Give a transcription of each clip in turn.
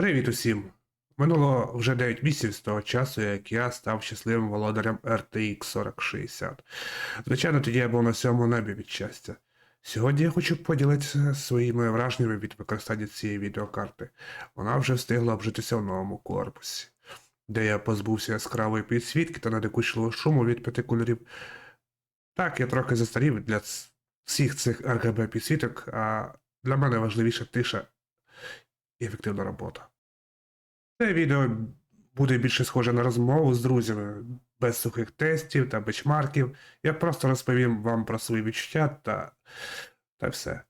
Привіт усім! Минуло вже 9 місяців з того часу, як я став щасливим володарем RTX 4060. Звичайно, тоді я був на сьомому небі від щастя. Сьогодні я хочу поділитися своїми враженнями від використання цієї відеокарти. Вона вже встигла обжитися в новому корпусі, де я позбувся яскравої підсвітки та надокучливого шуму від п'яти кольорів. Так, я трохи застарів для всіх цих RGB підсвіток, а для мене важливіша тиша і ефективна робота. Це відео буде більше схоже на розмову з друзями, без сухих тестів та бечмарків. Я просто розповім вам про свої відчуття та, та все.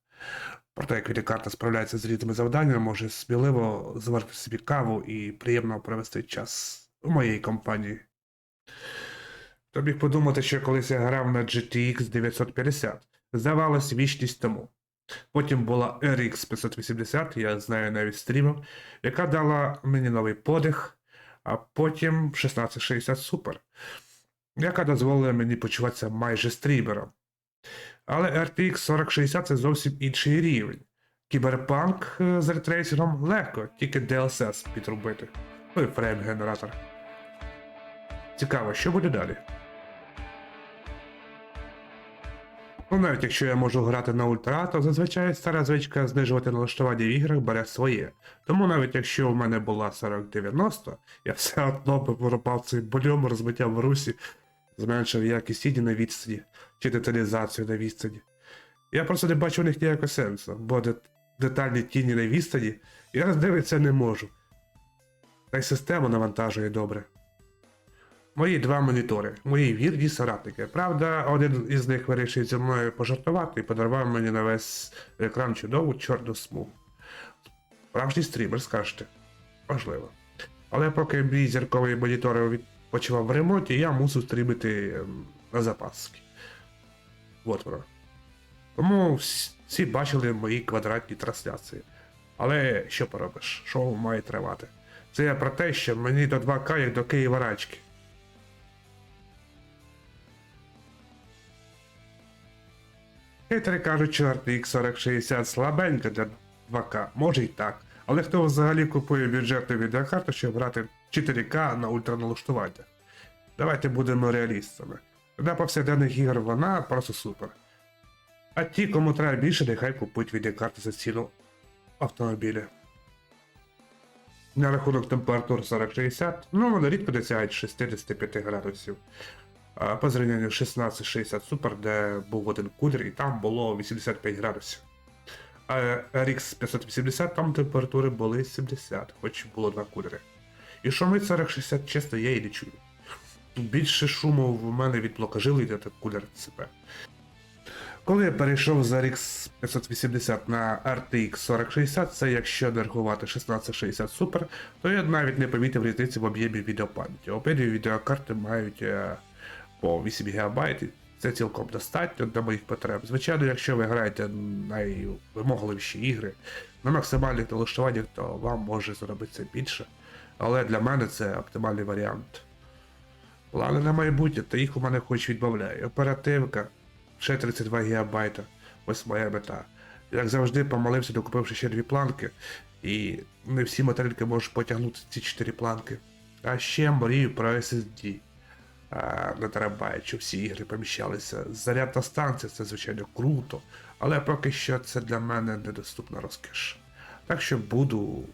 Про те, як відеокарта справляється з різними завданнями, може сміливо зварити собі каву і приємно провести час у моїй компанії. Хто міг подумати, що колись я грав на GTX 950. Здавалось, вічність тому. Потім була RX 580, я знаю навіть стрімів, яка дала мені новий подих, а потім 1660 Super, яка дозволила мені почуватися майже стрімером. Але RTX 4060 це зовсім інший рівень. Кіберпанк е, з ретрейсером легко, тільки DLSS підробити. Ну і фрейм-генератор. Цікаво, що буде далі. Ну, навіть якщо я можу грати на ультра, то зазвичай стара звичка знижувати налаштування в іграх бере своє. Тому навіть якщо в мене була 4090, я все одно би вирубав цей больом розбиття в русі, зменшив якість іді на відстані чи деталізацію на відстані. Я просто не бачу в них ніякого сенсу, бо детальні тіні на відстані я роздивитися не можу. Та й система навантажує добре. Мої два монітори, мої вірні соратники. Правда, один із них вирішив зі мною пожартувати і подарував мені на весь екран чудову чорну смугу. Справжній стрімер, скажете. Можливо. Але поки мій зірковий монітор відпочивав в ремонті, я мусив стрімити ем, на запаски. От воно. Тому всі бачили мої квадратні трансляції. Але що поробиш, шоу має тривати. Це я про те, що мені до 2К як до Києва рачки. Хейтери кажуть, що RTX 4060 слабенька для 2К, може й так. Але хто взагалі купує бюджетну відеокарту, щоб грати 4К на ультраналаштуваннях? Давайте будемо реалістами. Для повсякденних ігор вона просто супер. А ті, кому треба більше, нехай купують відеокарти за ціну автомобіля. На рахунок температур 40-60, ну вони рідко досягають 65 градусів. По зрівнянню 1660 Super, де був один кулер, і там було 85 градусів. А RX 580 там температури були 70, хоч було два кулери. І шумить 4060 чесно, я і не чую. Більше шуму в мене від блока жили та кулер ЦП. Коли я перейшов з RX 580 на RTX 4060, це якщо не рахувати 1660 Super, то я навіть не помітив різниці в об'ємі відеопам'яті. Обидві відеокарти мають е, по 8 ГБ, це цілком достатньо для моїх потреб. Звичайно, якщо ви граєте найвимогливіші ігри на максимальних налаштуваннях, то вам може зробитися більше. Але для мене це оптимальний варіант. Плани на майбутнє, та їх у мене хоч відбавляє. Оперативка, ще 32 ГБ. Ось моя мета. Як завжди, помолився, докупивши ще дві планки, і не всі модель можуть потягнути ці 4 планки. А ще мрію про SSD. На терабайт, щоб всі ігри поміщалися. Зарядна станція це, звичайно, круто, але поки що це для мене недоступна розкіш. Так що буду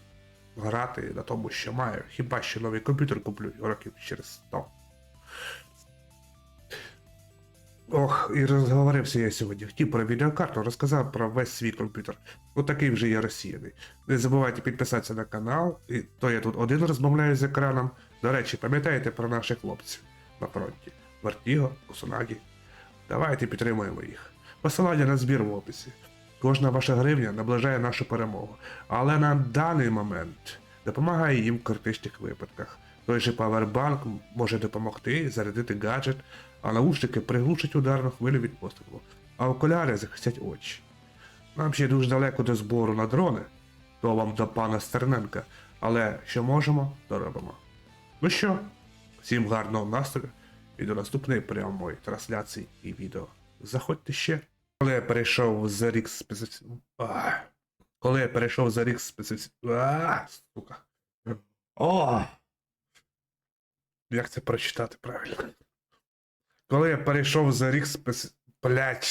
грати на тому, що маю. Хіба що новий комп'ютер куплю років через 100. Ох, і розговорився я сьогодні. Хотів про відеокарту, розказав про весь свій комп'ютер. Отакий вже я розсіяний. Не забувайте підписатися на канал, і то я тут один розмовляю з екраном. До речі, пам'ятаєте про наших хлопців на фронті. Вартіго, Кусунагі. Давайте підтримуємо їх. Посилання на збір в описі. Кожна ваша гривня наближає нашу перемогу, але на даний момент допомагає їм в критичних випадках. Той же павербанк може допомогти зарядити гаджет, а наушники приглушать ударну хвилю від пострілу, а окуляри захистять очі. Нам ще дуже далеко до збору на дрони, то вам до пана Стерненка, але що можемо, то робимо. Ну що, всім гарного настрою і до наступної прямої трансляції і відео. Заходьте ще. Коли я перейшов за рік специфі... Коли я перейшов за рік специфі... А, сука. О! Як це прочитати правильно? Коли я перейшов за рік спец... Блять,